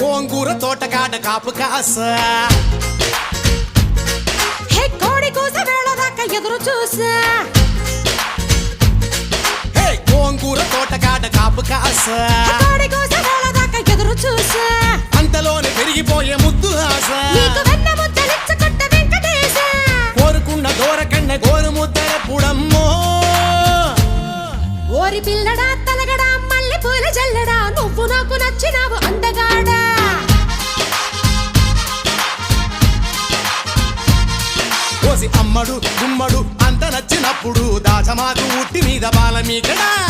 గోంగూర తోటకాడ కాపు కాస. హే కోడి కూస వేళ దాకా ఎదురు చూసా. హే గోంగూర తోటకాడ కాపు కాస. కోడి కూస వేళ దాకా ఎదురు చూసా. అంతలోనే పెరిగిపోయే ముద్దు ఆశ. నీకు వెన్న ముద్దలిచ్చుకుంట వెంకటేశ. కోరుకున్న దూరకన్న గోరు ముద్దర పుడమ్మో. ఓరి పిల్లడా తలగడా మల్లె పూల జల్లడా నువ్వు నాకు నచ్చినావు అమ్మడు గుమ్మడు అంత నచ్చినప్పుడు దాచమాకు ఉట్టి మీద బాల మీకడా?